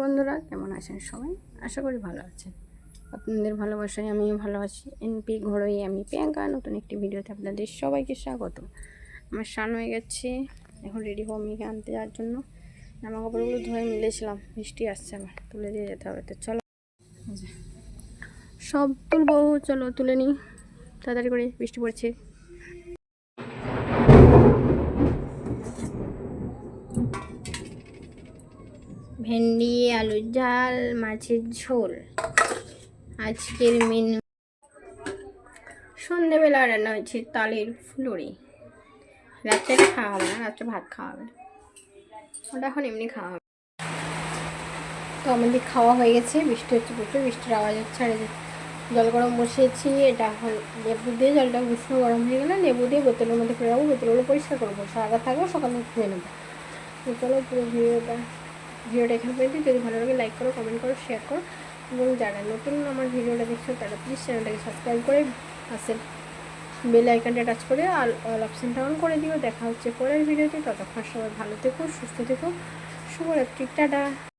বন্ধুরা, কেমন আছেন সবাই? আশা করি ভালো আছেন। আপনাদের ভালোবাসায় আমিও ভালো আছি। এনপি ঘরোই আমি প্রিয়াঙ্কা, নতুন একটি ভিডিওতে আপনাদের সবাইকে স্বাগত। আমার স্নান হয়ে গেছে, এখন রেডি হব মেয়েকে আনতে যাওয়ার জন্য। জামা কাপড়গুলো ধুয়ে মিলেছিলাম বৃষ্টি আসছে আমার, তুলে দিয়ে যেতে হবে। তো চলো। সব তুলবো, চলো তুলে নিই। তাড়াতাড়ি করে বৃষ্টি পড়ছে। ভেন্ডি, আলুর ঝাল, মাছের ঝোল। আজকের মেনু সন্ধেবেলা রান্না হয়েছে তালের ফুলুরি। রাত্রে খাওয়া হবে না রাত্রে ভাত খাওয়া হবে। ওটা এখন এমনি খাওয়া হবে। তো আমাদের খাওয়া হয়ে গেছে, বৃষ্টি হচ্ছে প্রচুর, বৃষ্টির আওয়াজ হচ্ছে আর জল গরম বসিয়েছি, এটা এখন লেবু দিয়ে জলটা উষ্ণ গরম হয়ে গেলে লেবু দিয়ে বোতলের মধ্যে রাখব বোতলগুলো পরিষ্কার করব সারা থাকব সকালে ধুয়ে নেব। চলো পুরো ভিডিওটা ভিডিওটা এখানে পর্যন্ত। যদি ভালো লাগে লাইক করো কমেন্ট করো শেয়ার করো। এবং যারা নতুন আমার ভিডিওটা দেখছ, তারা প্লিজ চ্যানেলটাকে সাবস্ক্রাইব করে আসেন বেল আইকনটা টাচ করে আর অল অপশানটা অন করে দিও। দেখা হচ্ছে পরের ভিডিওতে। ততক্ষণ সবাই ভালো থেকো, সুস্থ থেকো। শুভরাত্রি, টাটা।